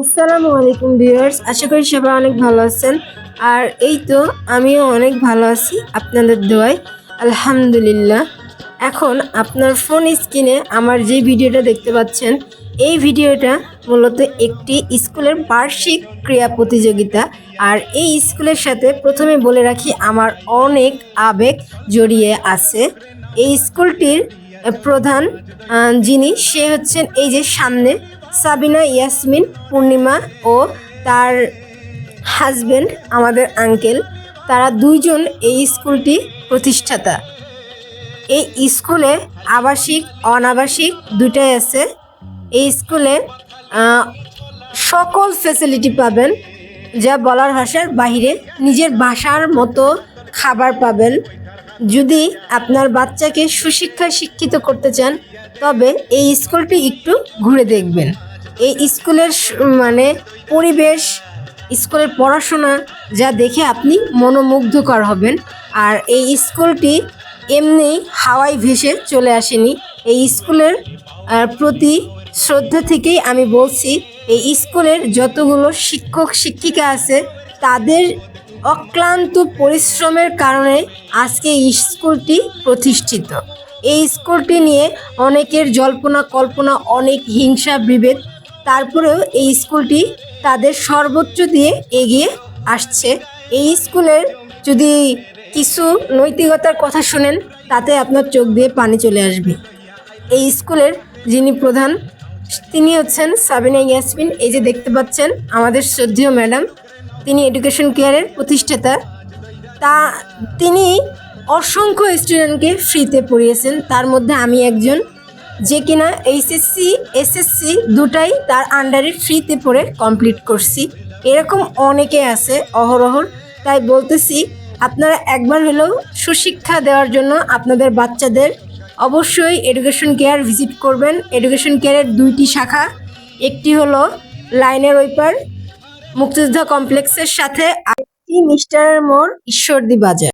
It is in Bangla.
আসসালামু আলাইকুম ভিউয়ার্স, আশা করি সবাই অনেক ভালো আছেন। আর এই তো, আমিও অনেক ভালো আছি আপনাদের দোয়ায়, আলহামদুলিল্লাহ। এখন আপনার ফোন স্ক্রিনে আমার যে ভিডিওটা দেখতে পাচ্ছেন, এই ভিডিওটা মূলত একটি স্কুলের বার্ষিক ক্রীড়া প্রতিযোগিতা। আর এই স্কুলের সাথে প্রথমে বলে রাখি, আমার অনেক আবেগ জড়িয়ে আছে। এই স্কুলটির প্রধান যিনি, সে হচ্ছেন এই যে সামনে সাবিনা, ইয়াসমিন, পূর্ণিমা ও তার হাজব্যান্ড আমাদের আঙ্কেল তারা দুইজন এই স্কুলটি প্রতিষ্ঠাতা। এই স্কুলে আবাসিক, অনাবাসিক দুটাই আছে। এই স্কুলে সকল ফেসিলিটি পাবেন, যা বলার ভাষার বাইরে নিজের বাসার মতো খাবার পাবেন। যদি আপনার বাচ্চাকে সুশিক্ষায় শিক্ষিত করতে চান তবে এই স্কুলটি একটু ঘুরে দেখবেন। এই স্কুলের মানে পরিবেশ, স্কুলের পড়াশোনা যা দেখে আপনি মনোমুগ্ধকর হবেন। আর এই স্কুলটি এমনি হাওয়ায় ভেসে চলে আসেনি। এই স্কুলের প্রতি শ্রদ্ধা থেকেই আমি বলছি, এই স্কুলের যতগুলো শিক্ষক, শিক্ষিকা আছে, তাদের অক্লান্ত পরিশ্রমের কারণে আজকে এই স্কুলটি প্রতিষ্ঠিত। এই স্কুলটি নিয়ে অনেকের জল্পনা, কল্পনা, অনেক হিংসা, বিভেদ। তারপরেও এই স্কুলটি তাদের সর্বোচ্চ দিয়ে এগিয়ে আসছে। এই স্কুলের যদি কিছু নৈতিকতার কথা শোনেন, তাতে আপনার চোখ দিয়ে পানি চলে আসবে। এই স্কুলের যিনি প্রধান, তিনি হচ্ছেন সাবিনা ইয়াসমিন। এই যে দেখতে পাচ্ছেন, আমাদের শ্রদ্ধেয় ম্যাডাম। তিনি এডুকেশন কেয়ারের প্রতিষ্ঠাতা। তা, তিনি অসংখ্য স্টুডেন্টকে ফ্রিতে পড়িয়েছেন। তার মধ্যে আমি একজন, যে কিনা এইচএসসি এসএসসি দুটাই তার আন্ডারে ফ্রিতে পড়ে কমপ্লিট করছি। এরকম অনেকে আছে অহরহর। তাই বলতেছি, আপনারা একবার হলেও সুশিক্ষা দেওয়ার জন্য আপনাদের বাচ্চাদের অবশ্যই এডুকেশন কেয়ার ভিজিট করবেন। এডুকেশন কেয়ারের দুইটি শাখা। একটি হলো লাইনের ওইপার মুক্তিযোদ্ধা কমপ্লেক্সের সাথে আরেকটি মিস্টার মোড় ঈশ্বরদী বাজার।